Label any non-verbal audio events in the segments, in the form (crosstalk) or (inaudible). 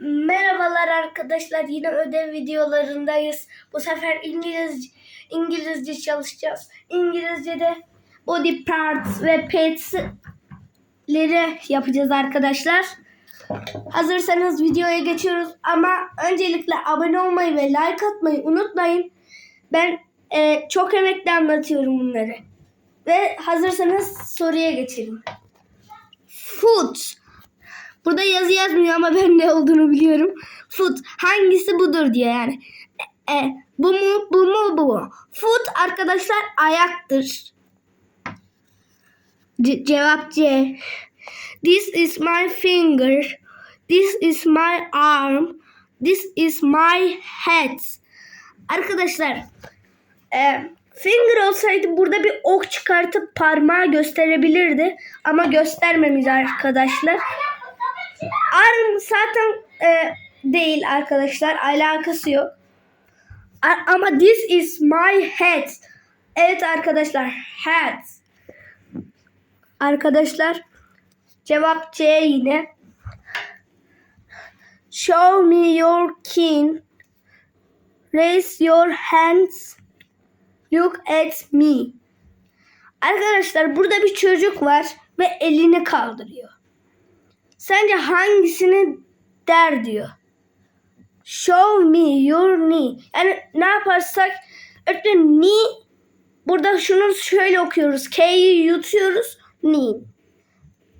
Merhabalar arkadaşlar. Yine ödev videolarındayız. Bu sefer İngiliz İngilizce çalışacağız. İngilizce'de body parts ve pets'leri yapacağız arkadaşlar. Hazırsanız videoya geçiyoruz ama öncelikle abone olmayı ve like atmayı unutmayın. Ben e, çok emekli anlatıyorum bunları. Ve hazırsanız soruya geçelim. Food. Burada yazı yazmıyor ama ben ne olduğunu biliyorum. Foot hangisi budur diyor yani. E, e, bu mu bu mu bu mu? Foot arkadaşlar ayaktır. Ce- cevap C. This is my finger. This is my arm. This is my head. Arkadaşlar e, finger olsaydı burada bir ok çıkartıp parmağı gösterebilirdi. Ama göstermemiş arkadaşlar. Arm zaten e, değil arkadaşlar. Alakası yok. A- ama this is my head. Evet arkadaşlar. Head. Arkadaşlar cevap C yine. Show me your kin. Raise your hands. Look at me. Arkadaşlar burada bir çocuk var ve elini kaldırıyor. Sence hangisini der diyor. Show me your knee. Yani ne yaparsak öğretmen knee burada şunu şöyle okuyoruz. K'yi yutuyoruz. Knee.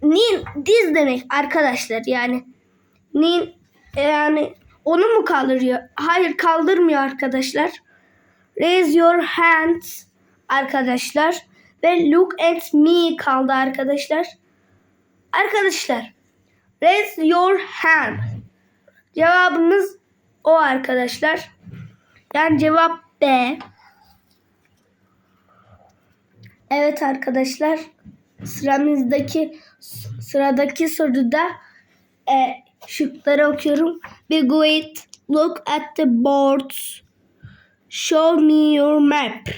Knee diz demek arkadaşlar yani. Knee yani onu mu kaldırıyor? Hayır kaldırmıyor arkadaşlar. Raise your hands arkadaşlar. Ve look at me kaldı arkadaşlar. Arkadaşlar Raise your hand. Cevabımız o arkadaşlar. Yani cevap B. Evet arkadaşlar. Sıramızdaki sıradaki soruda e, şıkları okuyorum. Be good. Look at the boards. Show me your map.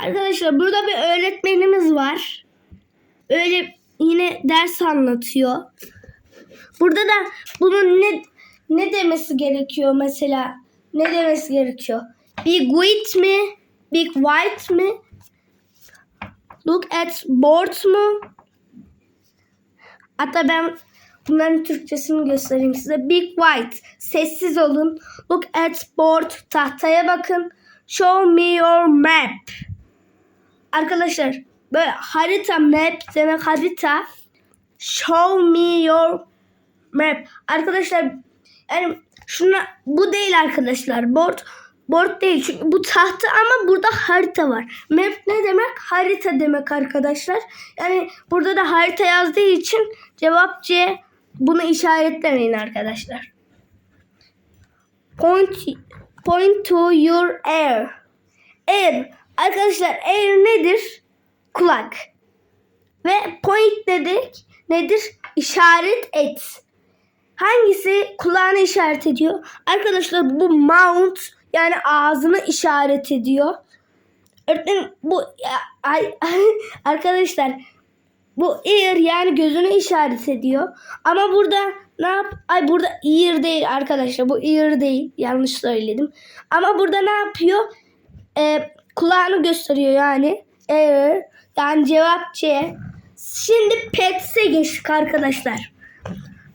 Arkadaşlar burada bir öğretmenimiz var. Öyle yine ders anlatıyor. Burada da bunun ne ne demesi gerekiyor mesela? Ne demesi gerekiyor? Big white mi? Big white mi? Look at board mu? Hatta ben bunların Türkçesini göstereyim size. Big white. Sessiz olun. Look at board. Tahtaya bakın. Show me your map. Arkadaşlar böyle harita map demek harita. Show me your map. Arkadaşlar yani şuna bu değil arkadaşlar. Board board değil. Çünkü bu tahta ama burada harita var. Map ne demek? Harita demek arkadaşlar. Yani burada da harita yazdığı için cevap C. Bunu işaretlemeyin arkadaşlar. Point point to your ear. Ear. Arkadaşlar ear nedir? Kulak. Ve point dedik nedir? İşaret et. Hangisi kulağını işaret ediyor? Arkadaşlar bu mount yani ağzını işaret ediyor. Öğretmenim bu ya, ay, (laughs) arkadaşlar bu ear yani gözünü işaret ediyor. Ama burada ne yap? Ay burada ear değil arkadaşlar. Bu ear değil. Yanlış söyledim. Ama burada ne yapıyor? Ee, kulağını gösteriyor yani. Ear. Yani cevap C. Şimdi pets'e geçtik arkadaşlar.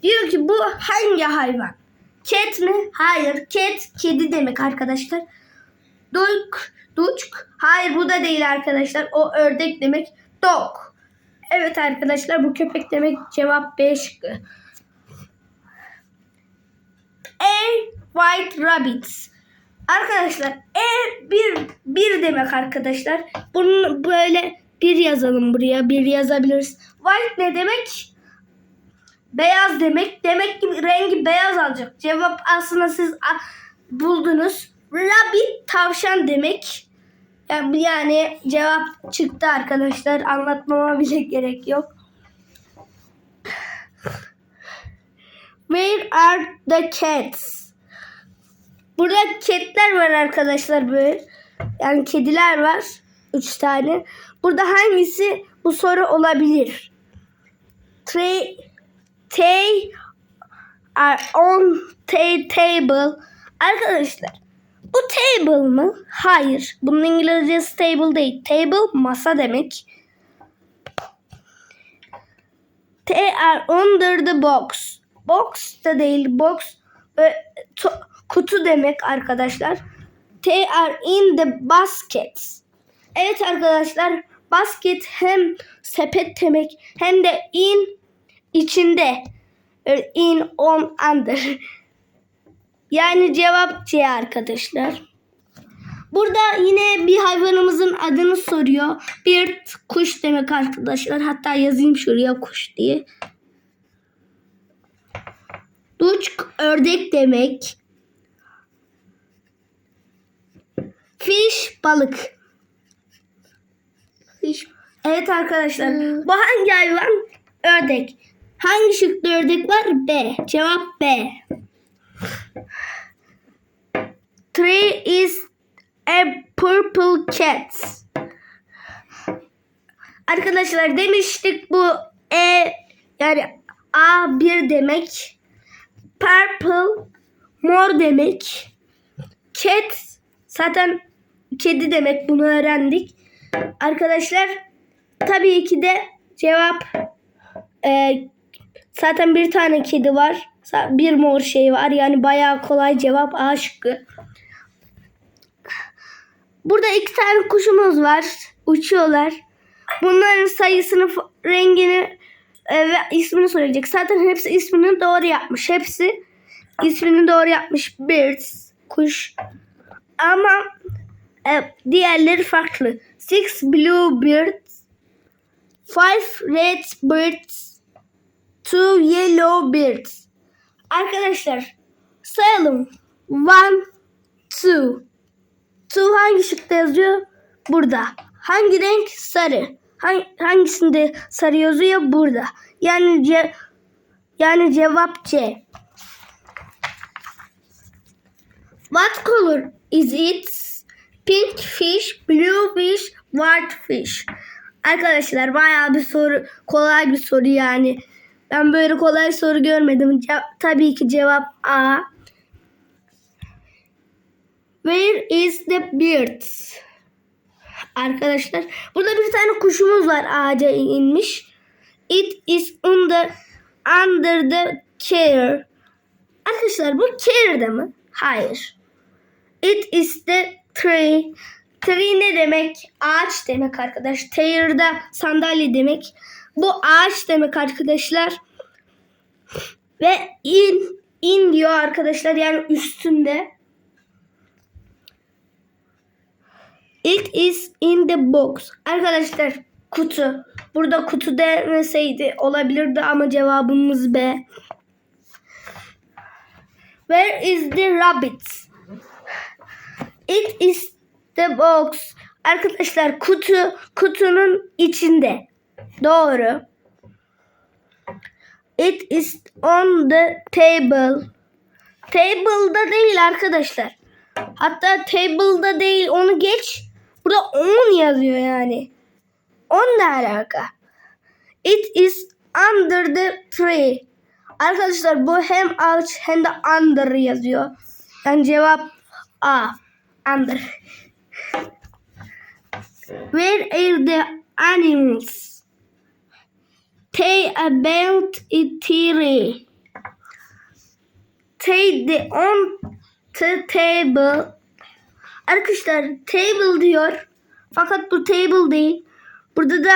Diyor ki bu hangi hayvan? Cat mi? Hayır. Cat kedi demek arkadaşlar. Dog, duck. Hayır bu da değil arkadaşlar. O ördek demek. Dog. Evet arkadaşlar bu köpek demek. Cevap B. A white rabbit. Arkadaşlar E bir, bir demek arkadaşlar. Bunu böyle bir yazalım buraya. Bir yazabiliriz. White ne demek? Beyaz demek. Demek ki rengi beyaz alacak. Cevap aslında siz buldunuz. Rabbit tavşan demek. Yani, yani cevap çıktı arkadaşlar. Anlatmama bile (laughs) gerek yok. Where are the cats? Burada ketler var arkadaşlar böyle. Yani kediler var. Üç tane. Burada hangisi bu soru olabilir? Three, they are on the table. Arkadaşlar bu table mı? Hayır. Bunun İngilizcesi table değil. Table masa demek. They are under the box. Box da değil. Box e, kutu demek arkadaşlar. They are in the baskets. Evet arkadaşlar basket hem sepet demek hem de in içinde. In on under. (laughs) Yani cevap C arkadaşlar. Burada yine bir hayvanımızın adını soruyor. Bird kuş demek arkadaşlar. Hatta yazayım şuraya kuş diye. Duck ördek demek. Fish balık. Fish. Evet arkadaşlar. Bu hangi hayvan? Ördek. Hangi şıkta ördek var? B. Cevap B. Three is a purple cat. Arkadaşlar demiştik bu E yani A bir demek. Purple mor demek. Cat zaten kedi demek bunu öğrendik. Arkadaşlar tabii ki de cevap e, zaten bir tane kedi var. Bir mor şey var. Yani bayağı kolay cevap A şıkkı. Burada iki tane kuşumuz var. Uçuyorlar. Bunların sayısını, rengini e, ve ismini söyleyecek. Zaten hepsi ismini doğru yapmış. Hepsi ismini doğru yapmış. Birds, kuş. Ama e, diğerleri farklı. Six blue birds, five red birds, two yellow birds. Arkadaşlar sayalım. One, two. Two hangi şıkta yazıyor? Burada. Hangi renk? Sarı. Hangi, hangisinde sarı yazıyor? Burada. Yani ce, yani cevap C. What color is it? Pink fish, blue fish, white fish. Arkadaşlar bayağı bir soru, kolay bir soru yani. Ben böyle kolay soru görmedim. Ce- tabii ki cevap A. Where is the birds? Arkadaşlar burada bir tane kuşumuz var ağaca inmiş. It is under under the chair. Arkadaşlar bu chair'de mi? Hayır. It is the tree. Tree ne demek? Ağaç demek arkadaş. Chair'da sandalye demek. Bu ağaç demek arkadaşlar. Ve in in diyor arkadaşlar yani üstünde. It is in the box. Arkadaşlar kutu. Burada kutu demeseydi olabilirdi ama cevabımız B. Where is the rabbit? It is the box. Arkadaşlar kutu kutunun içinde. Doğru. It is on the table. Table'da değil arkadaşlar. Hatta table'da değil onu geç. Burada on yazıyor yani. On ne alaka? It is under the tree. Arkadaşlar bu hem ağaç hem de under yazıyor. Yani cevap A. Under. Where are the animals? They about a tree. They the on the table. Arkadaşlar table diyor. Fakat bu table değil. Burada da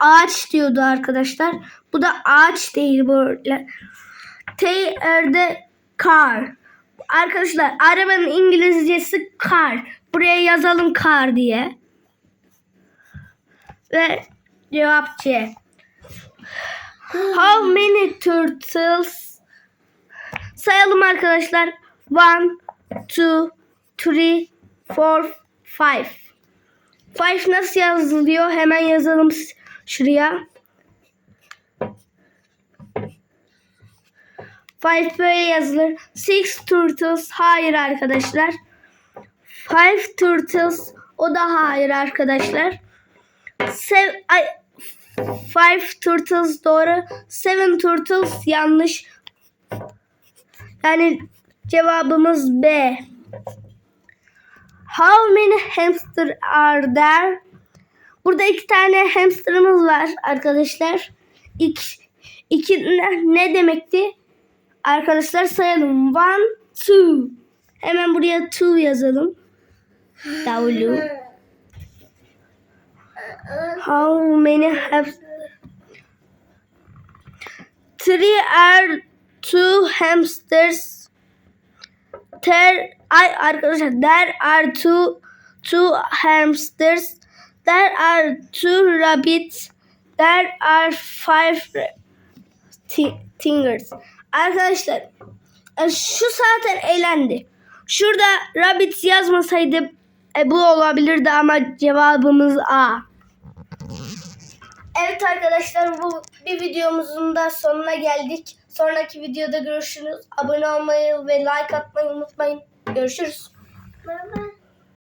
ağaç diyordu arkadaşlar. Bu da ağaç değil böyle. They are the car. Arkadaşlar arabanın İngilizcesi car. Buraya yazalım car diye. Ve cevap C. How many turtles? Sayalım arkadaşlar. One, two, three, four, five. Five nasıl yazılıyor? Hemen yazalım şuraya. Five böyle yazılır. Six turtles. Hayır arkadaşlar. Five turtles. O da hayır arkadaşlar. Sev ay, five turtles doğru. Seven turtles yanlış. Yani cevabımız B. How many hamster are there? Burada iki tane hamsterımız var arkadaşlar. İki, iki ne, ne demekti? Arkadaşlar sayalım. One, two. Hemen buraya two yazalım. W. How many hamster? Three are two hamsters. There, ay arkadaşlar, there are two two hamsters. There are two rabbits. There are five ti- tigers. Arkadaşlar, e, şu zaten eğlendi. Şurada rabbit yazmasaydı e, bu olabilirdi ama cevabımız A. Evet arkadaşlar bu bir videomuzun da sonuna geldik. Sonraki videoda görüşürüz. Abone olmayı ve like atmayı unutmayın. Görüşürüz. Baba.